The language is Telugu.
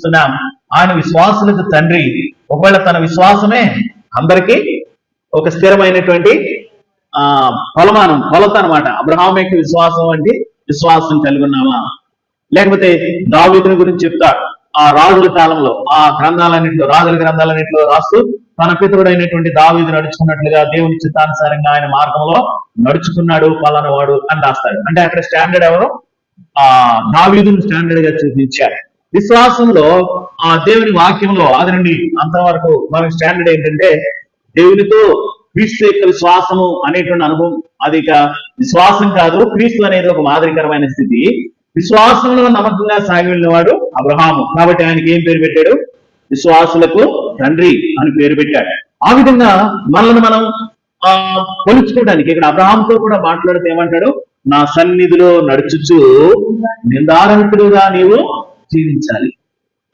చూస్తున్నాం. ఆయన విశ్వాసులకు తండ్రి. ఒకవేళ తన విశ్వాసమే అందరికీ ఒక స్థిరమైనటువంటి ఆ ఫలమానం ఫలత అనమాట అబ్రహాం యొక్క విశ్వాసం అంటే విశ్వాసం కలిగి ఉన్నామా? లేకపోతే దావీదుని గురించి చెప్తాడు ఆ రాజుల కాలంలో ఆ గ్రంథాలన్నింటిలో రాజుల గ్రంథాలన్నింటిలో రాస్తూ తన పితరుడైనటువంటి దావీదు నడుచుకున్నట్లుగా దేవుని చిత్తానుసారంగా ఆయన మార్గంలో నడుచుకున్నాడు పలానవాడు అని రాస్తాడు. అంటే అక్కడ స్టాండర్డ్ ఎవరు? ఆ దావీదుని స్టాండర్డ్గా చూపించారు విశ్వాసంలో ఆ దేవుని వాక్యంలో అది నుండి అంతవరకు మన స్టాండర్డ్ ఏంటంటే దేవునితో క్రీస్తు యొక్క విశ్వాసము అనేటువంటి అనుభవం అది ఇక విశ్వాసం కాదు క్రీస్తు అనేది ఒక మాదిరికరమైన స్థితి. విశ్వాసంలో నమ్మకంగా సాగి వెళ్ళినవాడు అబ్రహాము. కాబట్టి ఆయనకి ఏం పేరు పెట్టాడు? విశ్వాసులకు తండ్రి అని పేరు పెట్టాడు. ఆ విధంగా మనల్ని మనం ఆ కొలుచుకోవడానికి ఇక్కడ అబ్రహాంతో కూడా మాట్లాడితే ఏమంటాడు? నా సన్నిధిలో నడుచుచు నిందారహితుడుగా నీవు జీవించాలి.